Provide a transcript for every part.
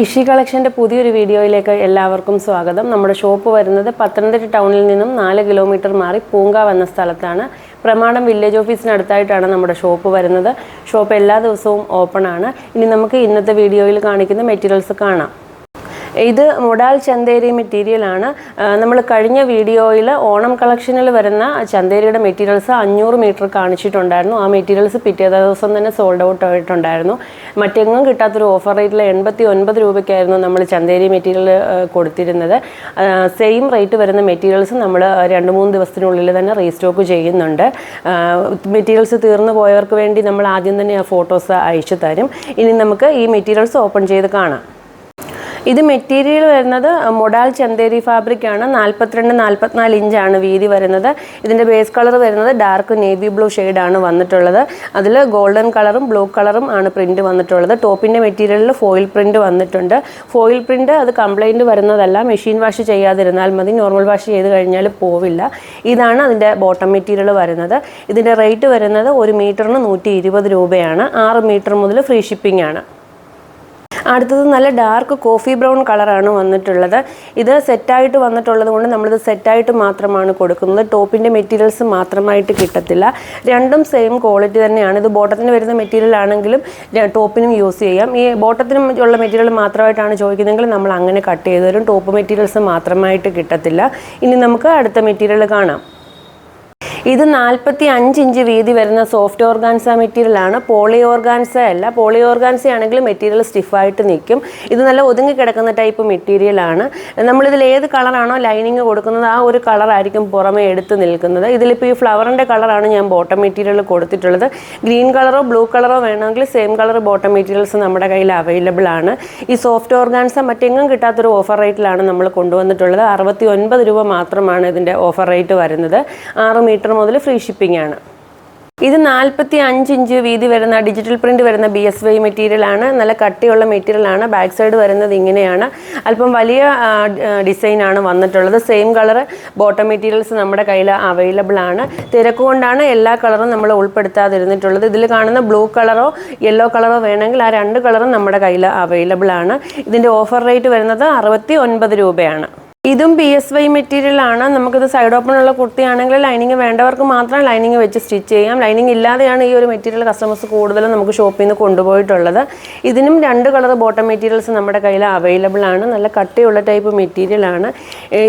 ഇഷി കളക്ഷന്റെ പുതിയൊരു വീഡിയോയിലേക്ക് എല്ലാവർക്കും സ്വാഗതം. നമ്മുടെ ഷോപ്പ് വരുന്നത് പത്തനംതിട്ട ടൗണിൽ നിന്നും നാല് കിലോമീറ്റർ മാറി പൂങ്കാവ് എന്ന സ്ഥലത്താണ്. പ്രമാണം വില്ലേജ് ഓഫീസിനടുത്തായിട്ടാണ് നമ്മുടെ ഷോപ്പ് വരുന്നത്. ഷോപ്പ് എല്ലാ ദിവസവും ഓപ്പൺ ആണ്. ഇനി നമുക്ക് ഇന്നത്തെ വീഡിയോയിൽ കാണിക്കുന്ന മെറ്റീരിയൽസ് കാണാം. ഇത് മൊഡാൽ ചന്തേരി മെറ്റീരിയൽ ആണ്. നമ്മൾ കഴിഞ്ഞ വീഡിയോയിൽ ഓണം കളക്ഷനിൽ വരുന്ന ചന്തേരിയുടെ മെറ്റീരിയൽസ് അഞ്ഞൂറ് മീറ്റർ കാണിച്ചിട്ടുണ്ടായിരുന്നു. ആ മെറ്റീരിയൽസ് പിറ്റേ ദിവസം തന്നെ സോൾഡ് ഔട്ട് ആയിട്ടുണ്ടായിരുന്നു. മറ്റെങ്ങും കിട്ടാത്തൊരു ഓഫർ റേറ്റിൽ എൺപത്തി ഒൻപത് രൂപയ്ക്കായിരുന്നു നമ്മൾ ചന്തേരി മെറ്റീരിയൽ കൊടുത്തിരുന്നത്. സെയിം റേറ്റ് വരുന്ന മെറ്റീരിയൽസ് നമ്മൾ രണ്ട് മൂന്ന് ദിവസത്തിനുള്ളിൽ തന്നെ റീസ്റ്റോക്ക് ചെയ്യുന്നുണ്ട്. മെറ്റീരിയൽസ് തീർന്നു പോയവർക്ക് വേണ്ടി നമ്മൾ ആദ്യം തന്നെ ആ ഫോട്ടോസ് അയച്ചു തരും. ഇനി നമുക്ക് ഈ മെറ്റീരിയൽസ് ഓപ്പൺ ചെയ്ത് കാണാം. ഇത് മെറ്റീരിയൽ വരുന്നത് മൊഡാൽ ചന്തേരി ഫാബ്രിക് ആണ്. നാൽപ്പത്തിരണ്ട് നാൽപ്പത്തിനാല് ഇഞ്ചാണ് വീതി വരുന്നത്. ഇതിന്റെ ബേസ് കളർ വരുന്നത് ഡാർക്ക് നേവി ബ്ലൂ ആണ് വന്നിട്ടുള്ളത്. അതിൽ ഗോൾഡൻ കളറും ബ്ലൂ കളറും ആണ് പ്രിന്റ് വന്നിട്ടുള്ളത്. ടോപ്പിന്റെ മെറ്റീരിയലിൽ ഫോയിൽ പ്രിന്റ് വന്നിട്ടുണ്ട്. ഫോയിൽ പ്രിന്റ് അത് കംപ്ലൈന്റ് വരുന്നതല്ല. മെഷീൻ വാഷ് ചെയ്യാതിരുന്നാൽ മതി. നോർമൽ വാഷ് ചെയ്ത് കഴിഞ്ഞാൽ പോവില്ല. ഇതാണ് അതിന്റെ ബോട്ടം മെറ്റീരിയൽ വരുന്നത്. ഇതിന്റെ റേറ്റ് വരുന്നത് ഒരു മീറ്ററിന് നൂറ്റി രൂപയാണ്. ആറ് മീറ്റർ മുതൽ ഫ്രീ ഷിപ്പിംഗ് ആണ്. അടുത്തത് നല്ല ഡാർക്ക് കോഫി ബ്രൗൺ കളറാണ് വന്നിട്ടുള്ളത്. ഇത് സെറ്റായിട്ട് വന്നിട്ടുള്ളത് കൊണ്ട് നമ്മളിത് സെറ്റായിട്ട് മാത്രമാണ് കൊടുക്കുന്നത്. ടോപ്പിന്റെ മെറ്റീരിയൽസ് മാത്രമായിട്ട് കിട്ടത്തില്ല. രണ്ടും സെയിം ക്വാളിറ്റി തന്നെയാണ്. ഇത് ബോട്ടത്തിന് വരുന്ന മെറ്റീരിയൽ ആണെങ്കിലും ടോപ്പിനും യൂസ് ചെയ്യാം. ഈ ബോട്ടത്തിനും ഉള്ള മെറ്റീരിയൽ മാത്രമായിട്ടാണ് ചോദിക്കുന്നതെങ്കിൽ നമ്മൾ അങ്ങനെ കട്ട് ചെയ്ത് തരും. ടോപ്പ് മെറ്റീരിയൽസ് മാത്രമായിട്ട് കിട്ടത്തില്ല. ഇനി നമുക്ക് അടുത്ത മെറ്റീരിയൽ കാണാം. ഇത് നാൽപ്പത്തി അഞ്ച് ഇഞ്ച് വീതി വരുന്ന സോഫ്റ്റ് ഓർഗാൻസ മെറ്റീരിയൽ ആണ്. പോളി ഓർഗാൻസ അല്ല. പോളി ഓർഗാൻസ ആണെങ്കിൽ മെറ്റീരിയൽ സ്റ്റിഫായിട്ട് നിൽക്കും. ഇത് നല്ല ഒതുങ്ങി കിടക്കുന്ന ടൈപ്പ് മെറ്റീരിയൽ ആണ്. നമ്മളിതിൽ ഏത് കളറാണോ ലൈനിങ് കൊടുക്കുന്നത് ആ ഒരു കളറായിരിക്കും പുറമേ എടുത്ത് നിൽക്കുന്നത്. ഇതിലിപ്പോൾ ഈ ഫ്ലവറിന്റെ കളറാണ് ഞാൻ ബോട്ടം മെറ്റീരിയൽ കൊടുത്തിട്ടുള്ളത്. ഗ്രീൻ കളറോ ബ്ലൂ കളറോ വേണമെങ്കിൽ സെയിം കളർ ബോട്ടം മെറ്റീരിയൽസ് നമ്മുടെ കയ്യിൽ അവൈലബിൾ ആണ്. ഈ സോഫ്റ്റ് ഓർഗാൻസ മറ്റെങ്ങും കിട്ടാത്തൊരു ഓഫർ റേറ്റിലാണ് നമ്മൾ കൊണ്ടുവന്നിട്ടുള്ളത്. അറുപത്തി ഒൻപത് രൂപ മാത്രമാണ് ഇതിന്റെ ഓഫർ റേറ്റ് വരുന്നത്. ആറ് മീറ്റർ മുതൽ ഫ്രീ ഷിപ്പിംഗ് ആണ്. ഇത് നാൽപ്പത്തി അഞ്ച് ഇഞ്ച് വീതി വരുന്ന ഡിജിറ്റൽ പ്രിന്റ് വരുന്ന ബി എസ് വൈ മെറ്റീരിയൽ ആണ്. നല്ല കട്ടിയുള്ള മെറ്റീരിയൽ ആണ്. ബാക്ക് സൈഡ് വരുന്നത് ഇങ്ങനെയാണ്. അല്പം വലിയ ഡിസൈൻ ആണ് വന്നിട്ടുള്ളത്. സെയിം കളർ ബോട്ടം മെറ്റീരിയൽസ് നമ്മുടെ കയ്യിൽ അവൈലബിൾ ആണ്. തിരക്കുകൊണ്ടാണ് എല്ലാ കളറും നമ്മൾ ഉൾപ്പെടുത്താതിരുന്നിട്ടുള്ളത്. ഇതിൽ കാണുന്ന ബ്ലൂ കളറോ യെല്ലോ കളറോ വേണമെങ്കിൽ ആ രണ്ട് കളറും നമ്മുടെ കയ്യിൽ അവൈലബിൾ ആണ്. ഇതിന്റെ ഓഫർ റേറ്റ് വരുന്നത് അറുപത്തി ഒൻപത് രൂപയാണ്. ഇതും പി എസ് വൈ മെറ്റീരിയൽ ആണ്. നമുക്കിത് സൈഡ് ഓപ്പൺ ഉള്ള കുർത്തിയാണെങ്കിൽ ലൈനിങ് വേണ്ടവർക്ക് മാത്രം ലൈനിങ് വെച്ച് സ്റ്റിച്ച് ചെയ്യാം. ലൈനിങ് ഇല്ലാതെയാണ് ഈ ഒരു മെറ്റീരിയൽ കസ്റ്റമേഴ്സ് കൂടുതലും നമുക്ക് ഷോപ്പിൽ നിന്ന് കൊണ്ടുപോയിട്ടുള്ളത്. ഇതിനും രണ്ട് കളർ ബോട്ടം മെറ്റീരിയൽസ് നമ്മുടെ കയ്യിൽ അവൈലബിൾ ആണ്. നല്ല കട്ടിയുള്ള ടൈപ്പ് മെറ്റീരിയൽ ആണ്.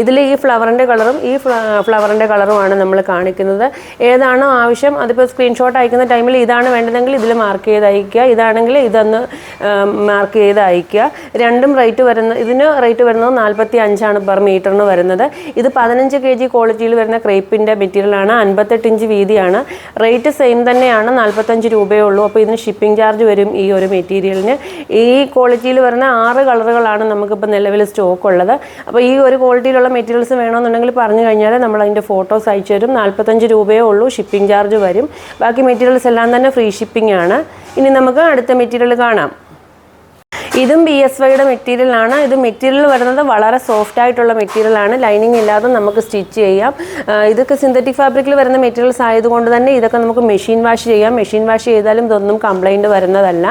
ഇതിൽ ഈ ഫ്ലവറിന്റെ കളറും ഈ ഫ്ലവറിന്റെ കളറുമാണ് നമ്മൾ കാണിക്കുന്നത്. ഏതാണോ ആവശ്യം അതിപ്പോൾ സ്ക്രീൻഷോട്ട് അയക്കുന്ന ടൈമിൽ ഇതാണ് വേണ്ടതെങ്കിൽ ഇതിൽ മാർക്ക് ചെയ്ത് അയക്കുക ഇതാണെങ്കിൽ ഇതൊന്ന് മാർക്ക് ചെയ്ത് അയക്കുക രണ്ടും റേറ്റ് വരുന്ന ഇതിന് റേറ്റ് വരുന്നത് നാൽപ്പത്തി അഞ്ചാണ് പെർ മീറ്ററിന് വരുന്നത്. ഇത് പതിനഞ്ച് കെ ജി ക്വാളിറ്റിയിൽ വരുന്ന ക്രേപ്പിന്റെ മെറ്റീരിയലാണ് അൻപത്തെട്ട് ഇഞ്ച് വീതിയാണ്. റേറ്റ് സെയിം തന്നെയാണ്. നാൽപ്പത്തഞ്ച് രൂപയേ ഉള്ളൂ. അപ്പോൾ ഇതിന് ഷിപ്പിംഗ് ചാർജ് വരും ഈ ഒരു മെറ്റീരിയലിന്. ഈ ക്വാളിറ്റിയിൽ വരുന്ന ആറ് കളറുകളാണ് നമുക്കിപ്പോൾ നിലവിൽ സ്റ്റോക്ക് ഉള്ളത്. അപ്പോൾ ഈ ഒരു ക്വാളിറ്റിയിലുള്ള മെറ്റീരിയൽസ് വേണമെന്നുണ്ടെങ്കിൽ പറഞ്ഞു കഴിഞ്ഞാൽ നമ്മൾ അതിന്റെ ഫോട്ടോസ് അയച്ചു തരും. നാൽപ്പത്തഞ്ച് രൂപയേ ഉള്ളൂ. ഷിപ്പിംഗ് ചാർജ് വരും. ബാക്കി മെറ്റീരിയൽസ് എല്ലാം തന്നെ ഫ്രീ ഷിപ്പിംഗ് ആണ്. ഇനി നമുക്ക് അടുത്ത മെറ്റീരിയൽ കാണാം. ഇതും ബി എസ് വൈയുടെ മെറ്റീരിയൽ ആണ്. ഇത് മെറ്റീരിയൽ വരുന്നത് വളരെ സോഫ്റ്റ് ആയിട്ടുള്ള മെറ്റീരിയലാണ് ലൈനിങ് ഇല്ലാതെ നമുക്ക് സ്റ്റിച്ച് ചെയ്യാം. ഇതൊക്കെ സിന്തറ്റിക് ഫാബ്രിക്കിൽ വരുന്ന മെറ്റീരിയൽസ് ആയതുകൊണ്ട് തന്നെ ഇതൊക്കെ നമുക്ക് മെഷീൻ വാഷ് ചെയ്യാം. മെഷീൻ വാഷ് ചെയ്താലും ഇതൊന്നും കംപ്ലൈന്റ് വരുന്നതല്ല.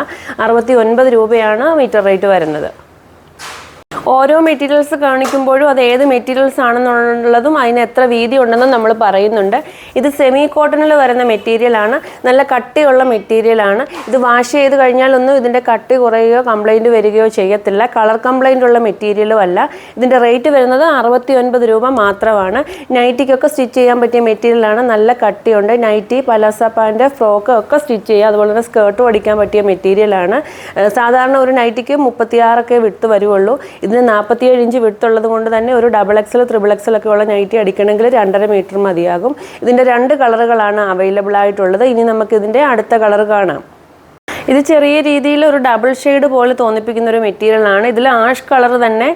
അറുപത്തി ഒൻപത് രൂപയാണ് മീറ്റർ റേറ്റ് വരുന്നത്. ഓരോ മെറ്റീരിയൽസ് കാണിക്കുമ്പോഴും അത് ഏത് മെറ്റീരിയൽസ് ആണെന്നുള്ളതും അതിന് എത്ര വീതി ഉണ്ടെന്നും നമ്മൾ പറയുന്നുണ്ട്. ഇത് സെമി കോട്ടണിൽ വരുന്ന മെറ്റീരിയലാണ് നല്ല കട്ടിയുള്ള മെറ്റീരിയലാണ് ഇത് വാഷ് ചെയ്ത് കഴിഞ്ഞാലൊന്നും ഇതിന്റെ കട്ടി കുറയുകയോ കംപ്ലൈന്റ് വരികയോ ചെയ്യത്തില്ല. കളർ കംപ്ലൈന്റ് ഉള്ള മെറ്റീരിയലും അല്ല. ഇതിന്റെ റേറ്റ് വരുന്നത് അറുപത്തി ഒൻപത് രൂപ മാത്രമാണ്. നൈറ്റിക്കൊക്കെ സ്റ്റിച്ച് ചെയ്യാൻ പറ്റിയ മെറ്റീരിയലാണ് നല്ല കട്ടിയുണ്ട്. നൈറ്റി പലാസ പാന്റ് ഫ്രോക്ക് ഒക്കെ സ്റ്റിച്ച് ചെയ്യുക. അതുപോലെ തന്നെ സ്കേർട്ടും അടിക്കാൻ പറ്റിയ മെറ്റീരിയലാണ് സാധാരണ ഒരു നൈറ്റിക്ക് മുപ്പത്തിയാറൊക്കെ വിട്ട് വരുള്ളൂ ഇതിന് നാൽപ്പത്തിയേഴ് ഇഞ്ച് വിട്ടുള്ളത് കൊണ്ട് തന്നെ ഒരു ഡബിൾ എക്സൽ ത്രിബിൾ എക്സൽ ഒക്കെ ഉള്ള നൈറ്റി അടിക്കണമെങ്കിൽ രണ്ടര മീറ്റർ മതിയാകും. ഇതിന്റെ രണ്ട് കളറുകളാണ് അവൈലബിൾ ആയിട്ടുള്ളത്. ഇനി നമുക്ക് ഇതിന്റെ അടുത്ത കളർ കാണാം. ഇത് ചെറിയ രീതിയിൽ ഒരു ഡബിൾ ഷെയ്ഡ് പോലെ തോന്നിപ്പിക്കുന്ന ഒരു മെറ്റീരിയലാണ് ഇതിൽ ആഷ് കളർ തന്നെ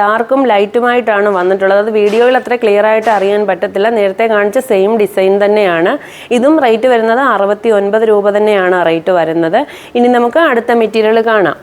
ഡാർക്കും ലൈറ്റുമായിട്ടാണ് വന്നിട്ടുള്ളത്. അത് വീഡിയോയിൽ അത്ര ക്ലിയർ ആയിട്ട് അറിയാൻ പറ്റത്തില്ല. നേരത്തെ കാണിച്ച സെയിം ഡിസൈൻ തന്നെയാണ്. ഇതും റേറ്റ് വരുന്നത് അറുപത്തി രൂപ തന്നെയാണ് റേറ്റ് വരുന്നത്. ഇനി നമുക്ക് അടുത്ത മെറ്റീരിയൽ കാണാം.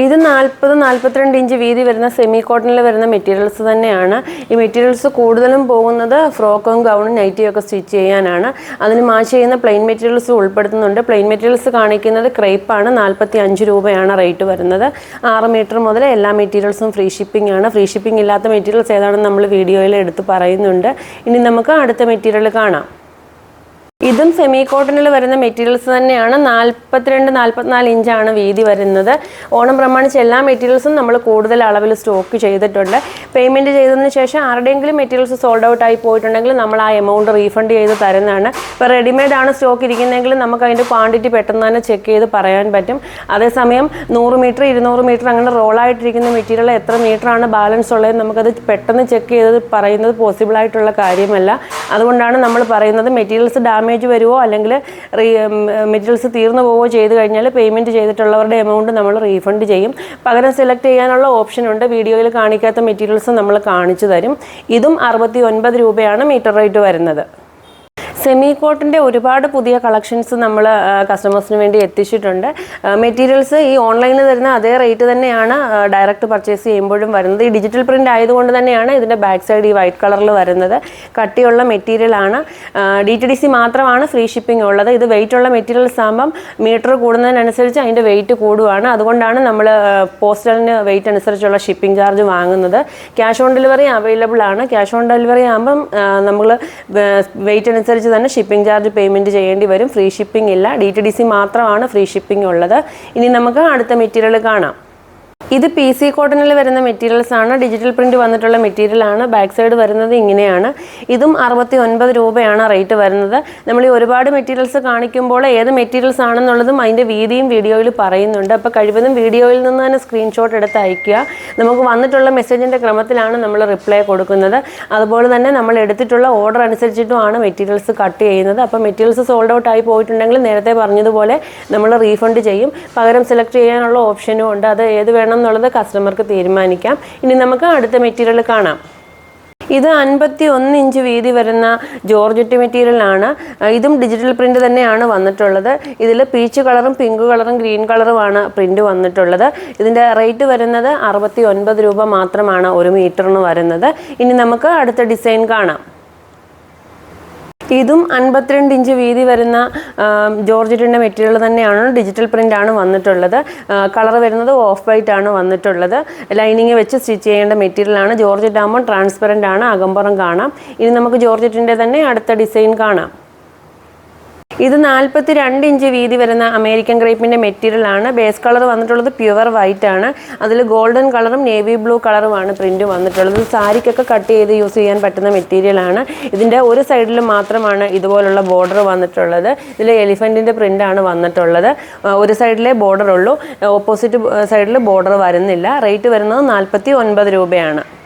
ഇത് നാൽപ്പത് നാൽപ്പത്തിരണ്ട് ഇഞ്ച് വീതി വരുന്ന സെമി കോട്ടണിൽ വരുന്ന മെറ്റീരിയൽസ് തന്നെയാണ്. ഈ മെറ്റീരിയൽസ് കൂടുതലും പോകുന്നത് ഫ്രോക്കും ഗൗണും നൈറ്റിയും ഒക്കെ സ്റ്റിച്ച് ചെയ്യാനാണ്. അതിന് മാച്ച് ചെയ്യുന്ന പ്ലെയിൻ മെറ്റീരിയൽസ് ഉൾപ്പെടുത്തുന്നുണ്ട്. പ്ലെയിൻ മെറ്റീരിയൽസ് കാണിക്കുന്നത് ക്രേപ്പാണ് നാൽപ്പത്തി അഞ്ച് രൂപയാണ് റേറ്റ് വരുന്നത്. ആറ് മീറ്റർ മുതൽ എല്ലാ മെറ്റീരിയൽസും ഫ്രീ ഷിപ്പിംഗ് ആണ്. ഫ്രീ ഷിപ്പിംഗ് ഇല്ലാത്ത മെറ്റീരിയൽസ് ഏതാണെന്ന് നമ്മൾ വീഡിയോയിൽ എടുത്ത് പറയുന്നുണ്ട്. ഇനി നമുക്ക് അടുത്ത മെറ്റീരിയൽ കാണാം. ഇതും സെമി കോട്ടണിൽ വരുന്ന മെറ്റീരിയൽസ് തന്നെയാണ്. നാൽപ്പത്തിരണ്ട് നാൽപ്പത്തിനാല് ഇഞ്ചാണ് വീതി വരുന്നത്. ഓണം പ്രമാണിച്ച് എല്ലാ മെറ്റീരിയൽസും നമ്മൾ കൂടുതൽ അളവിൽ സ്റ്റോക്ക് ചെയ്തിട്ടുണ്ട്. പേയ്മെന്റ് ചെയ്തതിന് ശേഷം ആരുടെയെങ്കിലും മെറ്റീരിയൽസ് സോൾഡ് ഔട്ട് ആയി പോയിട്ടുണ്ടെങ്കിൽ നമ്മൾ ആ എമൗണ്ട് റീഫണ്ട് ചെയ്ത് തരുന്നതാണ്. ഇപ്പോൾ റെഡിമെയ്ഡ് ആണ് സ്റ്റോക്ക് ഇരിക്കുന്നതെങ്കിൽ നമുക്ക് അതിന്റെ ക്വാണ്ടിറ്റി പെട്ടെന്ന് തന്നെ ചെക്ക് ചെയ്ത് പറയാൻ പറ്റും. അതേസമയം നൂറ് മീറ്റർ ഇരുന്നൂറ് മീറ്റർ അങ്ങനെ റോളായിട്ടിരിക്കുന്ന മെറ്റീരിയൽ എത്ര മീറ്ററാണ് ബാലൻസ് ഉള്ളത് നമുക്കത് പെട്ടെന്ന് ചെക്ക് ചെയ്ത് പറയുന്നത് പോസിബിൾ ആയിട്ടുള്ള കാര്യമല്ല. അതുകൊണ്ടാണ് നമ്മൾ പറയുന്നത് മെറ്റീരിയൽസ് ഡാമേജ് വരുമോ അല്ലെങ്കിൽ മെറ്റീരിയൽസ് തീർന്നു പോവുകയോ ചെയ്ത് കഴിഞ്ഞാൽ പേയ്മെന്റ് ചെയ്തിട്ടുള്ളവരുടെ എമൗണ്ട് നമ്മൾ റീഫണ്ട് ചെയ്യും. പകരം സെലക്ട് ചെയ്യാനുള്ള ഓപ്ഷൻ ഉണ്ട്. വീഡിയോയിൽ കാണിക്കാത്ത മെറ്റീരിയൽസ് നമ്മൾ കാണിച്ചു തരും. ഇതും അറുപത്തി ഒൻപത് രൂപയാണ് മീറ്റർ റേറ്റ് വരുന്നത്. സെമി കോട്ടിന്റെ ഒരുപാട് പുതിയ കളക്ഷൻസ് നമ്മൾ കസ്റ്റമേഴ്സിന് വേണ്ടി എത്തിച്ചിട്ടുണ്ട്. മെറ്റീരിയൽസ് ഈ ഓൺലൈനിൽ തരുന്ന അതേ റേറ്റ് തന്നെയാണ് ഡയറക്റ്റ് പർച്ചേസ് ചെയ്യുമ്പോഴും വരുന്നത്. ഈ ഡിജിറ്റൽ പ്രിന്റ് ആയതുകൊണ്ട് തന്നെയാണ് ഇതിന്റെ ബാക്ക് സൈഡ് ഈ വൈറ്റ് കളറിൽ വരുന്നത്. കട്ടിയുള്ള മെറ്റീരിയലാണ് ഡി ടി ഡി സി മാത്രമാണ് ഫ്രീ ഷിപ്പിംഗ് ഉള്ളത്. ഇത് വെയിറ്റ് ഉള്ള മെറ്റീരിയൽസ് ആകുമ്പം മീറ്റർ കൂടുന്നതിനനുസരിച്ച് അതിന്റെ വെയിറ്റ് കൂടുവാണ്. അതുകൊണ്ടാണ് നമ്മൾ പോസ്റ്റലിന് വെയിറ്റ് അനുസരിച്ചുള്ള ഷിപ്പിംഗ് ചാർജ് വാങ്ങുന്നത്. ക്യാഷ് ഓൺ ഡെലിവറി അവൈലബിൾ ആണ്. ക്യാഷ് ഓൺ ഡെലിവറി ആകുമ്പം നമ്മൾ വെയിറ്റ് അനുസരിച്ച് തന്നെ ഷിപ്പിംഗ് ചാർജ് പേയ്മെന്റ് ചെയ്യേണ്ടി വരും. ഫ്രീ ഷിപ്പിംഗ് ഇല്ല. ഡി ടി ഡി സി മാത്രമാണ് ഫ്രീ ഷിപ്പിംഗ് ഉള്ളത്. ഇനി നമുക്ക് അടുത്ത മെറ്റീരിയൽ കാണാം. ഇത് പി സി കോട്ടണിൽ വരുന്ന മെറ്റീരിയൽസ് ആണ്. ഡിജിറ്റൽ പ്രിന്റ് വന്നിട്ടുള്ള മെറ്റീരിയൽ ആണ്. ബാക്ക് സൈഡ് വരുന്നത് ഇങ്ങനെയാണ്. ഇതും അറുപത്തി ഒൻപത് രൂപയാണ് റേറ്റ് വരുന്നത്. നമ്മൾ ഈ ഒരുപാട് മെറ്റീരിയൽസ് കാണിക്കുമ്പോൾ ഏത് മെറ്റീരിയൽസ് ആണെന്നുള്ളതും അതിന്റെ വീതിയും വീഡിയോയിൽ പറയുന്നുണ്ട്. അപ്പോൾ കഴിവതും വീഡിയോയിൽ നിന്ന് തന്നെ സ്ക്രീൻഷോട്ട് എടുത്ത് അയക്കുക നമുക്ക് വന്നിട്ടുള്ള മെസ്സേജിന്റെ ക്രമത്തിലാണ് നമ്മൾ റിപ്ലൈ കൊടുക്കുന്നത്. അതുപോലെ തന്നെ നമ്മൾ എടുത്തിട്ടുള്ള ഓർഡർ അനുസരിച്ചിട്ടുമാണ് മെറ്റീരിയൽസ് കട്ട് ചെയ്യുന്നത്. അപ്പോൾ മെറ്റീരിയൽസ് സോൾഡ് ഔട്ട് ആയി പോയിട്ടുണ്ടെങ്കിൽ നേരത്തെ പറഞ്ഞതുപോലെ നമ്മൾ റീഫണ്ട് ചെയ്യും. പകരം സെലക്ട് ചെയ്യാനുള്ള ഓപ്ഷനും ഉണ്ട്. അത് ഏത് വേണം എന്നുള്ളത് കസ്റ്റമർക്ക് തീരുമാനിക്കാം. ഇനി നമുക്ക് അടുത്ത മെറ്റീരിയൽ കാണാം. ഇത് അൻപത്തി ഒന്ന് ഇഞ്ച് വീതി വരുന്ന ജോർജറ്റ് മെറ്റീരിയലാണ് ഇതും ഡിജിറ്റൽ പ്രിന്റ് തന്നെയാണ് വന്നിട്ടുള്ളത്. ഇതിൽ പീച്ച് കളറും പിങ്ക് കളറും ഗ്രീൻ കളറുമാണ് പ്രിന്റ് വന്നിട്ടുള്ളത്. ഇതിന്റെ റേറ്റ് വരുന്നത് അറുപത്തി ഒൻപത് രൂപ മാത്രമാണ് ഒരു മീറ്ററിന് വരുന്നത്. ഇനി നമുക്ക് അടുത്ത ഡിസൈൻ കാണാം. ഇതും അൻപത്തിരണ്ട് ഇഞ്ച് വീതി വരുന്ന ജോർജറ്റിന്റെ മെറ്റീരിയൽ തന്നെയാണ്. ഡിജിറ്റൽ പ്രിന്റ് ആണ് വന്നിട്ടുള്ളത്. കളർ വരുന്നത് ഓഫ് വൈറ്റ് ആണ് വന്നിട്ടുള്ളത്. ലൈനിങ് വെച്ച് സ്റ്റിച്ച് ചെയ്യേണ്ട മെറ്റീരിയലാണ് ജോർജറ്റ് ആകുമ്പോൾ ട്രാൻസ്പെറന്റ് ആണ്. അകമ്പുറം കാണാം. ഇനി നമുക്ക് ജോർജറ്റിന്റെ തന്നെ അടുത്ത ഡിസൈൻ കാണാം. ഇത് നാൽപ്പത്തി രണ്ട് ഇഞ്ച് വീതി വരുന്ന അമേരിക്കൻ ഗ്രേപ്പിന്റെ മെറ്റീരിയൽ ആണ്. ബേസ് കളർ വന്നിട്ടുള്ളത് പ്യുവർ വൈറ്റ് ആണ്. അതിൽ ഗോൾഡൻ കളറും നേവി ബ്ലൂ കളറുമാണ് പ്രിന്റ് വന്നിട്ടുള്ളത്. സാരിക്കൊക്കെ കട്ട് ചെയ്ത് യൂസ് ചെയ്യാൻ പറ്റുന്ന മെറ്റീരിയൽ ആണ്. ഇതിന്റെ ഒരു സൈഡിൽ മാത്രമാണ് ഇതുപോലുള്ള ബോർഡർ വന്നിട്ടുള്ളത്. ഇതിൽ എലിഫന്റിന്റെ ആണ് വന്നിട്ടുള്ളത്. ഒരു സൈഡിലെ ബോർഡർ ഉള്ളൂ. ഓപ്പോസിറ്റ് സൈഡിൽ ബോർഡർ വരുന്നില്ല. റേറ്റ് വരുന്നത് നാൽപ്പത്തി ഒൻപത് രൂപയാണ്.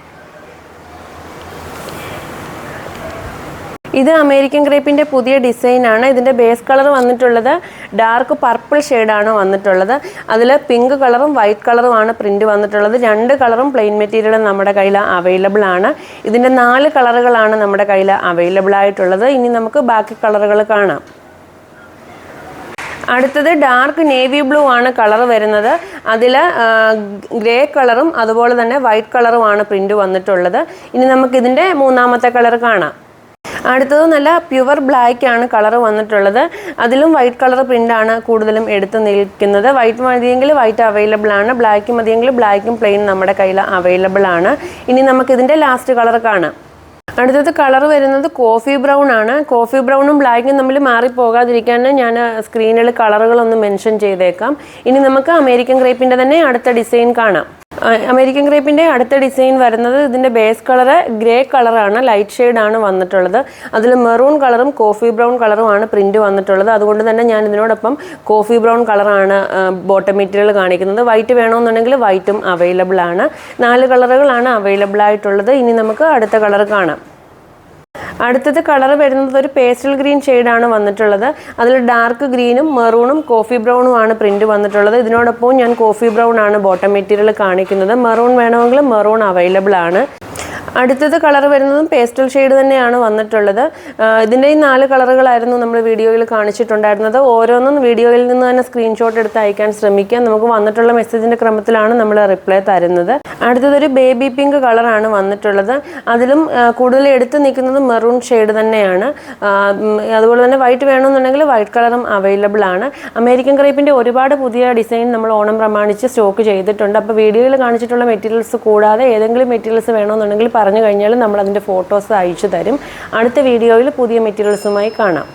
ഇത് അമേരിക്കൻ ഗ്രേപ്പിന്റെ പുതിയ ഡിസൈനാണ് ആണ്. ഇതിന്റെ ബേസ് കളർ വന്നിട്ടുള്ളത് ഡാർക്ക് പർപ്പിൾ ആണ് വന്നിട്ടുള്ളത്. അതിൽ പിങ്ക് കളറും വൈറ്റ് കളറുമാണ് പ്രിന്റ് വന്നിട്ടുള്ളത്. രണ്ട് കളറും പ്ലെയിൻ മെറ്റീരിയൽ നമ്മുടെ കയ്യിൽ അവൈലബിൾ ആണ്. ഇതിന്റെ നാല് കളറുകളാണ് നമ്മുടെ കയ്യിൽ അവൈലബിൾ ആയിട്ടുള്ളത്. ഇനി നമുക്ക് ബാക്കി കളറുകൾ കാണാം. അടുത്തത് ഡാർക്ക് നേവി ബ്ലൂ ആണ് കളർ വരുന്നത്. അതിൽ ഗ്രേ കളറും അതുപോലെ തന്നെ വൈറ്റ് കളറുമാണ് പ്രിന്റ് വന്നിട്ടുള്ളത്. ഇനി നമുക്കിതിന്റെ മൂന്നാമത്തെ കളർ കാണാം. അടുത്തത് നല്ല പ്യുവർ ബ്ലാക്ക് ആണ് കളർ വന്നിട്ടുള്ളത്. അതിലും വൈറ്റ് കളർ പ്രിന്റ് ആണ് കൂടുതലും എടുത്ത് നിൽക്കുന്നത്. വൈറ്റ് മതിയെങ്കിൽ വൈറ്റ് അവൈലബിൾ ആണ്. ബ്ലാക്ക് മതിയെങ്കിൽ ബ്ലാക്കും പ്ലെയിൻ നമ്മുടെ കയ്യിൽ അവൈലബിൾ ആണ്. ഇനി നമുക്ക് നമുക്കിതിന്റെ ലാസ്റ്റ് കളർ കാണാം. അടുത്തത് കളർ വരുന്നത് കോഫി ബ്രൗൺ ആണ്. കോഫി ബ്രൗണും ബ്ലാക്കും തമ്മിൽ മാറിപ്പോകാതിരിക്കാൻ ഞാൻ സ്ക്രീനിൽ കളറുകളൊന്ന് മെൻഷൻ ചെയ്തേക്കാം. ഇനി നമുക്ക് അമേരിക്കൻ ഗ്രേപ്പിന്റെ തന്നെ അടുത്ത ഡിസൈൻ കാണാം. അമേരിക്കൻ ഗ്രേപ്പിന്റെ അടുത്ത ഡിസൈൻ വരുന്നത് ഇതിന്റെ ബേസ് കളർ ഗ്രേ കളറാണ് ലൈറ്റ് ഷെയ്ഡ് ആണ് വന്നിട്ടുള്ളത്. അതിൽ മെറൂൺ കളറും കോഫി ബ്രൗൺ കളറുമാണ് പ്രിന്റ് വന്നിട്ടുള്ളത്. അതുകൊണ്ട് തന്നെ ഞാൻ ഇതിനോടൊപ്പം കോഫി ബ്രൗൺ കളറാണ് ബോട്ടം മെറ്റീരിയൽ കാണിക്കുന്നത്. വൈറ്റ് വേണമെന്നുണ്ടെങ്കിൽ വൈറ്റും അവൈലബിൾ ആണ്. നാല് കളറുകളാണ് അവൈലബിൾ ആയിട്ടുള്ളത്. ഇനി നമുക്ക് അടുത്ത കളർ കാണാം. അടുത്തത് കളർ വരുന്നത് ഒരു പേസ്റ്റൽ ഗ്രീൻ ആണ് വന്നിട്ടുള്ളത്. അതിൽ ഡാർക്ക് ഗ്രീനും മെറൂണും കോഫി ബ്രൗണും ആണ് പ്രിന്റ് വന്നിട്ടുള്ളത്. ഇതിനോടൊപ്പം ഞാൻ കോഫി ബ്രൗൺ ആണ് ബോട്ടം മെറ്റീരിയൽ കാണിക്കുന്നത്. മെറൂൺ വേണമെങ്കിൽ മെറൂൺ അവൈലബിൾ ആണ്. അടുത്തത് കളർ വരുന്നതും പേസ്റ്റൽ ഷെയ്ഡ് തന്നെയാണ് വന്നിട്ടുള്ളത്. ഇതിന്റെ ഈ നാല് കളറുകളായിരുന്നു നമ്മൾ വീഡിയോയിൽ കാണിച്ചിട്ടുണ്ടായിരുന്നത്. ഓരോന്നും വീഡിയോയിൽ നിന്ന് തന്നെ സ്ക്രീൻഷോട്ട് എടുത്ത് അയക്കാൻ ശ്രമിക്കാം നമുക്ക് വന്നിട്ടുള്ള മെസ്സേജിന്റെ ക്രമത്തിലാണ് നമ്മൾ റിപ്ലൈ തരുന്നത്. അടുത്തതൊരു ബേബി പിങ്ക് കളറാണ് വന്നിട്ടുള്ളത്. അതിലും കൂടുതൽ എടുത്ത് നിൽക്കുന്നത് മെറൂൺ ഷെയ്ഡ് തന്നെയാണ്. അതുപോലെ തന്നെ വൈറ്റ് വേണമെന്നുണ്ടെങ്കിൽ വൈറ്റ് കളറും അവൈലബിൾ ആണ്. അമേരിക്കൻ ക്രേപ്പിന്റെ ഒരുപാട് പുതിയ ഡിസൈൻ നമ്മൾ ഓണം പ്രമാണിച്ച് സ്റ്റോക്ക് ചെയ്തിട്ടുണ്ട്. അപ്പോൾ വീഡിയോയിൽ കാണിച്ചിട്ടുള്ള മെറ്റീരിയൽസ് കൂടാതെ ഏതെങ്കിലും മെറ്റീരിയൽസ് വേണമെന്നുണ്ടെങ്കിൽ പറഞ്ഞു കഴിഞ്ഞാൽ നമ്മൾ അതിന്റെ ഫോട്ടോസ് അയച്ചു തരും. അടുത്ത വീഡിയോയിൽ പുതിയ മെറ്റീരിയൽസുമായി കാണാം.